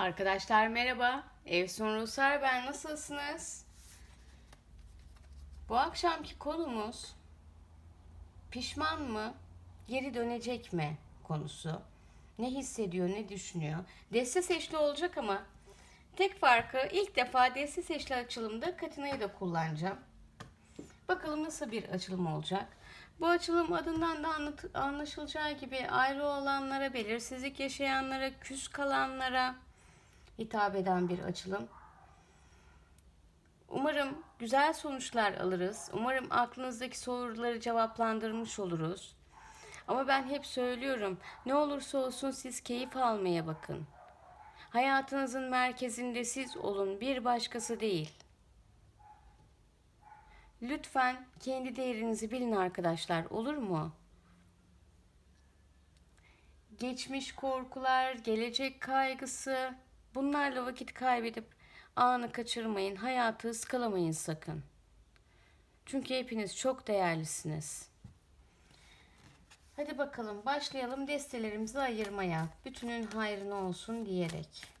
Arkadaşlar merhaba. Evsun Rusar ben. Nasılsınız? Bu akşamki konumuz pişman mı, geri dönecek mi konusu. Ne hissediyor, ne düşünüyor? Deste seçli olacak ama tek farkı ilk defa deste seçli açılımda Katina'yı da kullanacağım. Bakalım nasıl bir açılım olacak. Bu açılım adından da anlaşılacağı gibi ayrı olanlara, belirsizlik yaşayanlara, küs kalanlara hitap eden bir açılım. Umarım güzel sonuçlar alırız. Umarım aklınızdaki soruları cevaplandırmış oluruz. Ama ben hep söylüyorum, ne olursa olsun siz keyif almaya bakın. Hayatınızın merkezinde siz olun, bir başkası değil. Lütfen kendi değerinizi bilin arkadaşlar, olur mu? Geçmiş korkular, gelecek kaygısı, bunlarla vakit kaybedip anı kaçırmayın, hayatı ıskalamayın sakın. Çünkü hepiniz çok değerlisiniz. Hadi bakalım başlayalım destelerimizi ayırmaya. Bütünün hayrına olsun diyerek.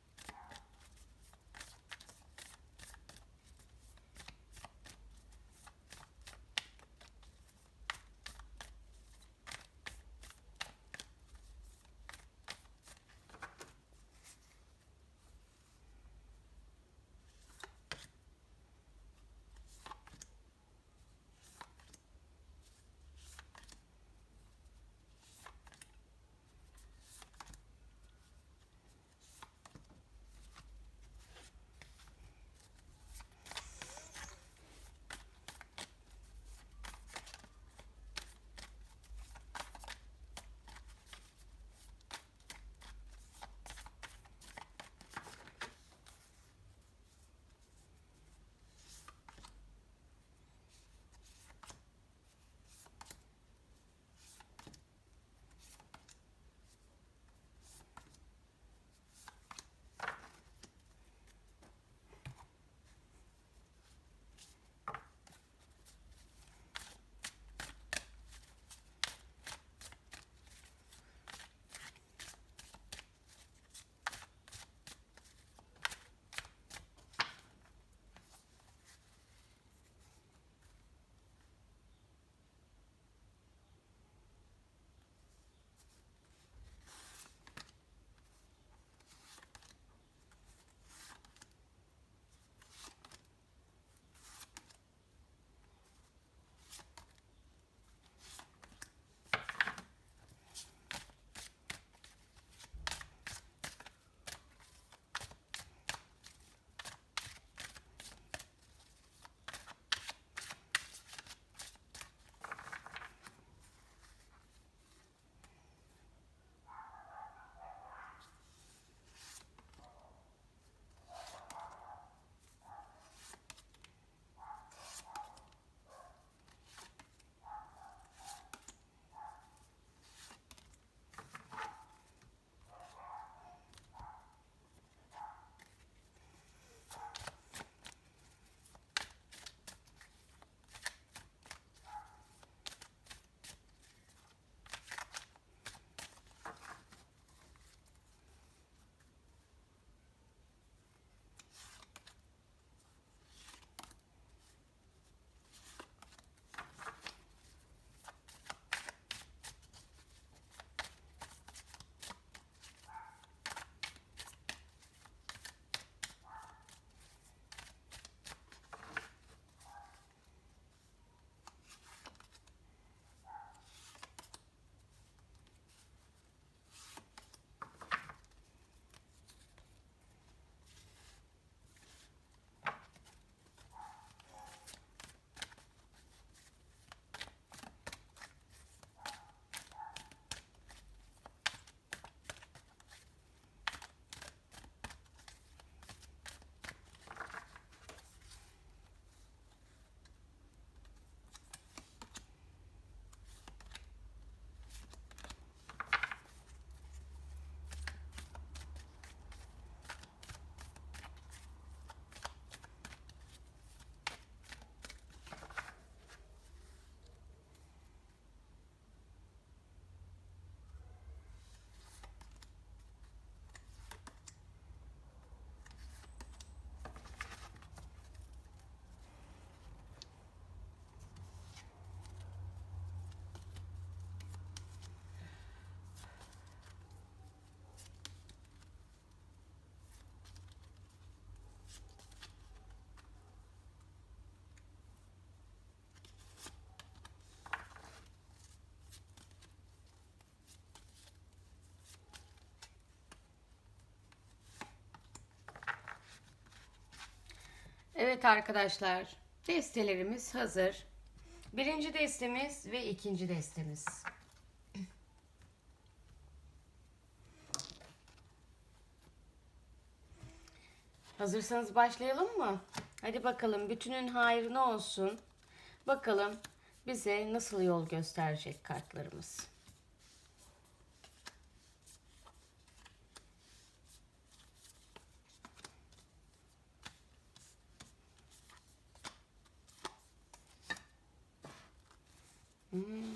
Evet arkadaşlar, destelerimiz hazır. Birinci destemiz ve ikinci destemiz. Hazırsanız başlayalım mı? Hadi bakalım bütünün hayrına olsun. Bakalım bize nasıl yol gösterecek kartlarımız. Mm.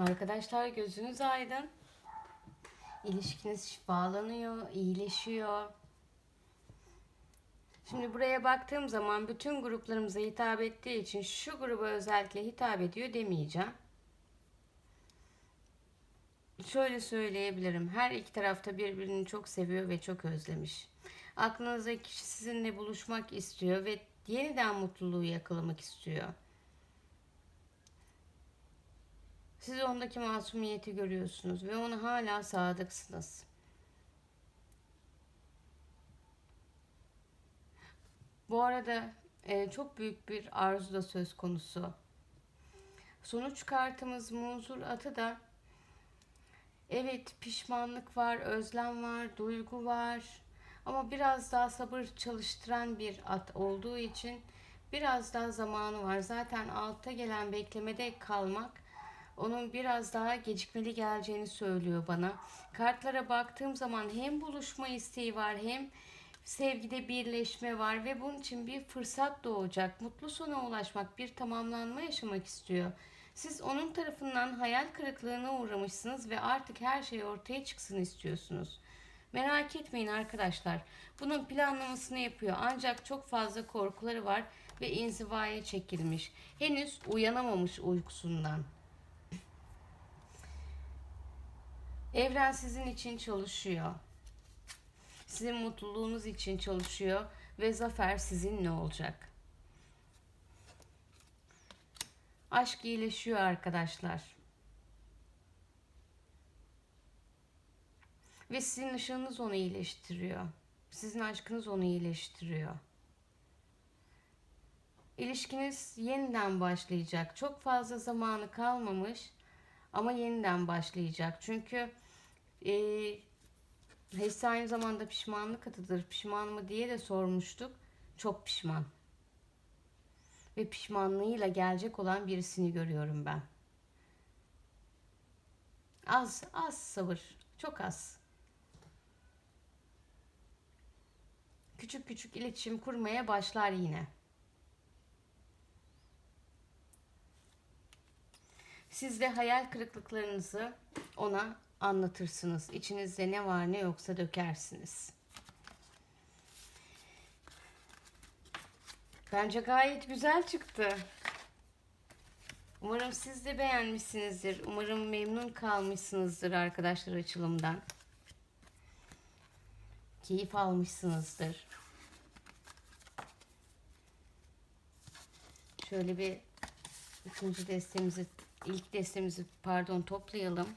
Arkadaşlar gözünüz aydın. İlişkiniz şifalanıyor, iyileşiyor. Şimdi buraya baktığım zaman bütün gruplarımıza hitap ettiği için şu gruba özellikle hitap ediyor demeyeceğim. Şöyle söyleyebilirim. Her iki tarafta birbirini çok seviyor ve çok özlemiş. Aklınızdaki kişi sizinle buluşmak istiyor ve yeniden mutluluğu yakalamak istiyor. Siz ondaki masumiyeti görüyorsunuz ve ona hala sadıksınız. Bu arada e, çok büyük bir arzu da söz konusu. Sonuç kartımız muzur atı da evet pişmanlık var, özlem var, duygu var. Ama biraz daha sabır çalıştıran bir at olduğu için biraz daha zamanı var. Zaten altta gelen beklemede kalmak onun biraz daha gecikmeli geleceğini söylüyor bana. Kartlara baktığım zaman hem buluşma isteği var hem sevgide birleşme var ve bunun için bir fırsat doğacak. Mutlu sona ulaşmak, bir tamamlanma yaşamak istiyor. Siz onun tarafından hayal kırıklığına uğramışsınız ve artık her şey ortaya çıksın istiyorsunuz. Merak etmeyin arkadaşlar. Bunun planlamasını yapıyor. Ancak çok fazla korkuları var ve inzivaya çekilmiş. Henüz uyanamamış uykusundan. Evren sizin için çalışıyor. Sizin mutluluğunuz için çalışıyor ve zafer sizinle olacak. Aşk iyileşiyor arkadaşlar. Ve sizin ışığınız onu iyileştiriyor. Sizin aşkınız onu iyileştiriyor. İlişkiniz yeniden başlayacak. Çok fazla zamanı kalmamış ama yeniden başlayacak. Çünkü e, Hesse aynı zamanda pişmanlık atıdır. Pişman mı diye de sormuştuk. Çok pişman. Ve pişmanlığıyla gelecek olan birisini görüyorum ben. Az, az sabır. Çok az. Küçük küçük iletişim kurmaya başlar yine. Siz de hayal kırıklıklarınızı ona anlatırsınız. İçinizde ne var ne yoksa dökersiniz. Bence gayet güzel çıktı. Umarım siz de beğenmişsinizdir. Umarım memnun kalmışsınızdır arkadaşlar açılımdan. Keyif almışsınızdır. Şöyle bir ikinci destemizi, ilk destemizi pardon toplayalım.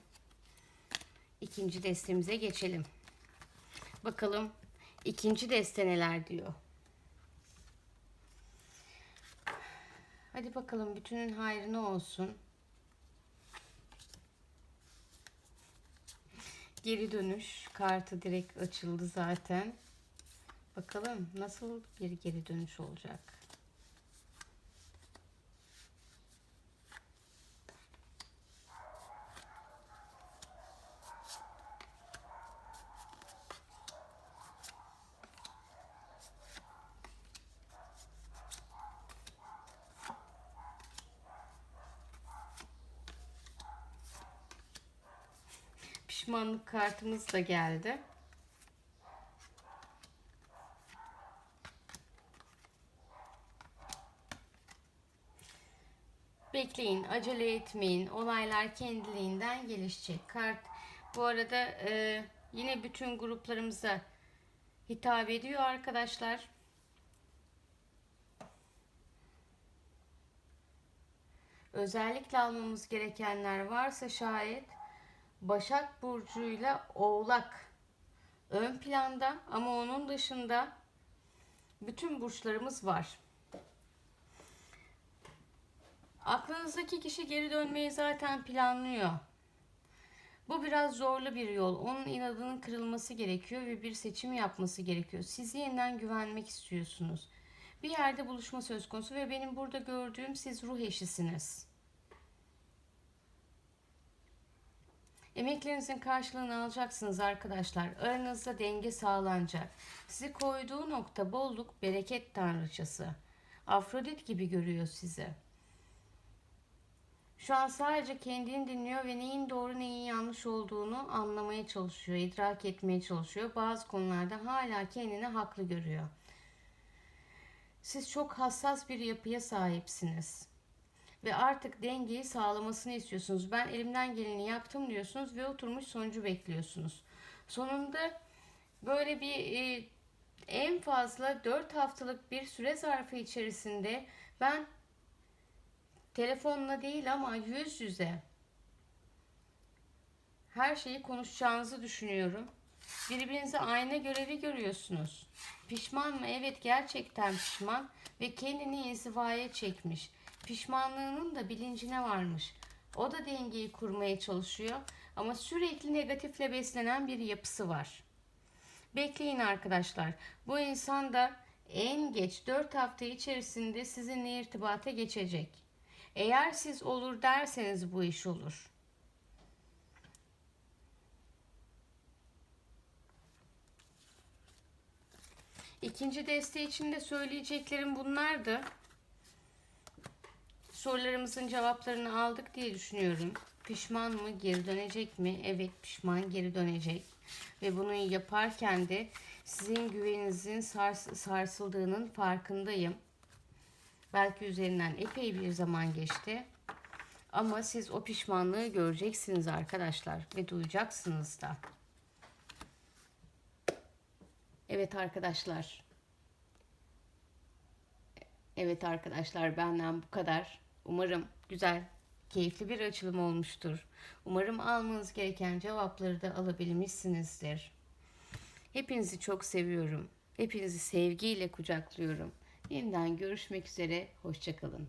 İkinci destemize geçelim. Bakalım ikinci deste neler diyor. Hadi bakalım bütünün hayrına olsun. Geri dönüş kartı direkt açıldı zaten. Bakalım nasıl bir geri dönüş olacak. Pişmanlık kartımız da geldi. Bekleyin, acele etmeyin. Olaylar kendiliğinden gelişecek. Kart bu arada e, yine bütün gruplarımıza hitap ediyor arkadaşlar. Özellikle almamız gerekenler varsa şayet Başak Burcu'yla Oğlak ön planda ama onun dışında bütün burçlarımız var. Aklınızdaki kişi geri dönmeyi zaten planlıyor. Bu biraz zorlu bir yol. Onun inadının kırılması gerekiyor ve bir seçim yapması gerekiyor. Siz yeniden güvenmek istiyorsunuz. Bir yerde buluşma söz konusu ve benim burada gördüğüm siz ruh eşisiniz. Emeklerinizin karşılığını alacaksınız arkadaşlar. Aranızda denge sağlanacak. Sizi koyduğu nokta bolluk, bereket tanrıçası. Afrodit gibi görüyor sizi. Şu an sadece kendini dinliyor ve neyin doğru neyin yanlış olduğunu anlamaya çalışıyor, idrak etmeye çalışıyor. Bazı konularda hala kendini haklı görüyor. Siz çok hassas bir yapıya sahipsiniz. Ve artık dengeyi sağlamasını istiyorsunuz. Ben elimden geleni yaptım diyorsunuz ve oturmuş sonucu bekliyorsunuz. Sonunda böyle bir e, en fazla 4 haftalık bir süre zarfı içerisinde ben telefonla değil ama yüz yüze her şeyi konuşacağınızı düşünüyorum. Birbirinize ayna görevi görüyorsunuz. Pişman mı? Evet gerçekten pişman ve kendini inzivaya çekmiş. Pişmanlığının da bilincine varmış. O da dengeyi kurmaya çalışıyor ama sürekli negatifle beslenen bir yapısı var. Bekleyin arkadaşlar. Bu insan da en geç 4 hafta içerisinde sizinle irtibata geçecek. Eğer siz olur derseniz bu iş olur. İkinci deste için de söyleyeceklerim bunlardı. Sorularımızın cevaplarını aldık diye düşünüyorum. Pişman mı? Geri dönecek mi? Evet pişman geri dönecek. Ve bunu yaparken de sizin güveninizin sars sarsıldığının farkındayım. Belki üzerinden epey bir zaman geçti. Ama siz o pişmanlığı göreceksiniz arkadaşlar ve duyacaksınız da. Evet arkadaşlar. Evet arkadaşlar benden bu kadar. Umarım güzel, keyifli bir açılım olmuştur. Umarım almanız gereken cevapları da alabilmişsinizdir. Hepinizi çok seviyorum. Hepinizi sevgiyle kucaklıyorum. Yeniden görüşmek üzere. Hoşçakalın.